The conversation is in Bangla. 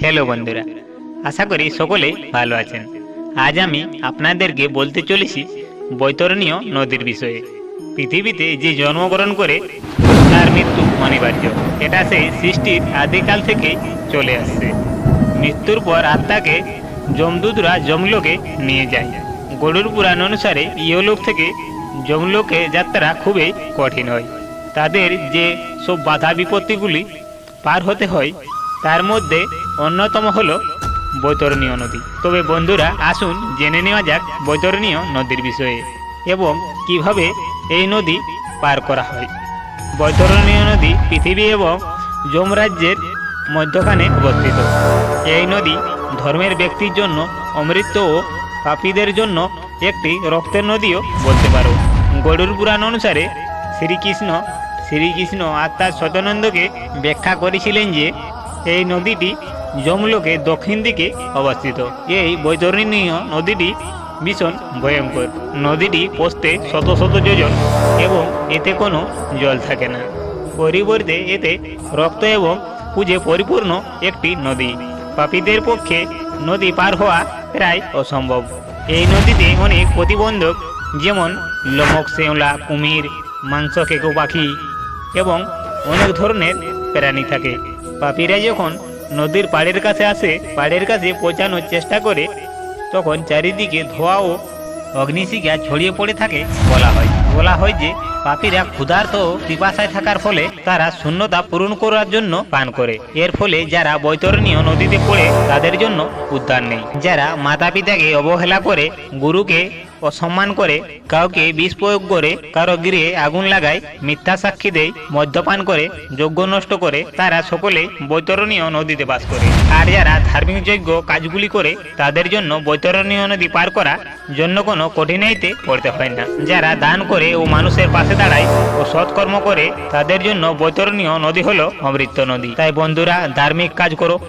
হ্যালো বন্ধুরা, আশা করি সকলে ভালো আছেন। আজ আমি আপনাদেরকে বলতে চলেছি বৈতরণীয় নদীর বিষয়ে। পৃথিবীতে যে জন্মগ্রহণ করে তার মৃত্যু অনিবার্য। এটা সেই সৃষ্টির আদিকাল থেকে চলে আসছে। মৃত্যুর পর আত্মাকে যমদূতরা যমলোকে নিয়ে যায়। গরুর পুরাণ অনুসারে ইহলোক থেকে যমলোকে যাত্রা খুবই কঠিন হয়। তাদের যে সব বাধা বিপত্তিগুলি পার হতে হয়, তার মধ্যে অন্যতম হল বৈতরণীয় নদী। তবে বন্ধুরা, আসুন জেনে নেওয়া যাক বৈতরণীয় নদীর বিষয়ে এবং কীভাবে এই নদী পার করা হয়। বৈতরণীয় নদী পৃথিবী এবং যমরাজ্যের মধ্যখানে অবস্থিত। এই নদী ধর্মের ব্যক্তির জন্য, অমৃত ও পাপীদের জন্য একটি রক্তের নদীও বলতে পারো। গরুর পুরাণ অনুসারে শ্রীকৃষ্ণ শ্রীকৃষ্ণ আত্মার সদানন্দকে ব্যাখ্যা করেছিলেন যে, এই নদীটি যমলোকে দক্ষিণ দিকে অবস্থিত। এই বৈতরণীয় নদীটি ভীষণ ভয়ঙ্কর। নদীটি পোস্তে শত শত যোজন এবং এতে কোনো জল থাকে না। পরিবর্তে এতে রক্ত এবং পুজে পরিপূর্ণ একটি নদী। পাপীদের পক্ষে নদী পার হওয়া প্রায় অসম্ভব। এই নদীতে অনেক প্রতিবন্ধক যেমন লোমক শেওলা কুমির, মাংস, কেকো পাখি এবং অনেক ধরনের প্রাণী থাকে। পাপীরা যখন নদীর পাড়ের কাছে আসে, পাড়ের কাছে পৌঁছানোর চেষ্টা করে। তখন চারিদিকে ধোঁয়া ও অগ্নিশিখা ছড়িয়ে পড়ে থাকে বলা হয়। বলা হয় যে, পাপীরা ক্ষুধার্ত পিপাসায় থাকার ফলে তারা শূন্যতা পূরণ করার জন্য পান করে। এর ফলে যারা বৈতরণীয় নদীতে পড়ে, তাদের জন্য উদ্ধার নেই। যারা মাতা পিতাকে অবহেলা করে, গুরুকে অসম্মান করে কাউকে বিষ প্রয়োগ করে কারও গৃহে আগুন লাগায়, মিথ্যা সাক্ষী দেয়, মদ্যপান করে, যজ্ঞ নষ্ট করে, তারা সকলে বৈতরণীয় নদীতে বাস করে। আর যারা ধার্মিক যজ্ঞ কাজগুলি করে, তাদের জন্য বৈতরণীয় নদী পার করা জন্য কোনো কঠিনাইতে পড়তে হয় না। যারা দান করে ও মানুষের পাশে দাঁড়ায় ও সৎকর্ম করে, তাদের জন্য বৈতরণীয় নদী হলো অমৃত নদী। তাই বন্ধুরা, ধার্মিক কাজ করো।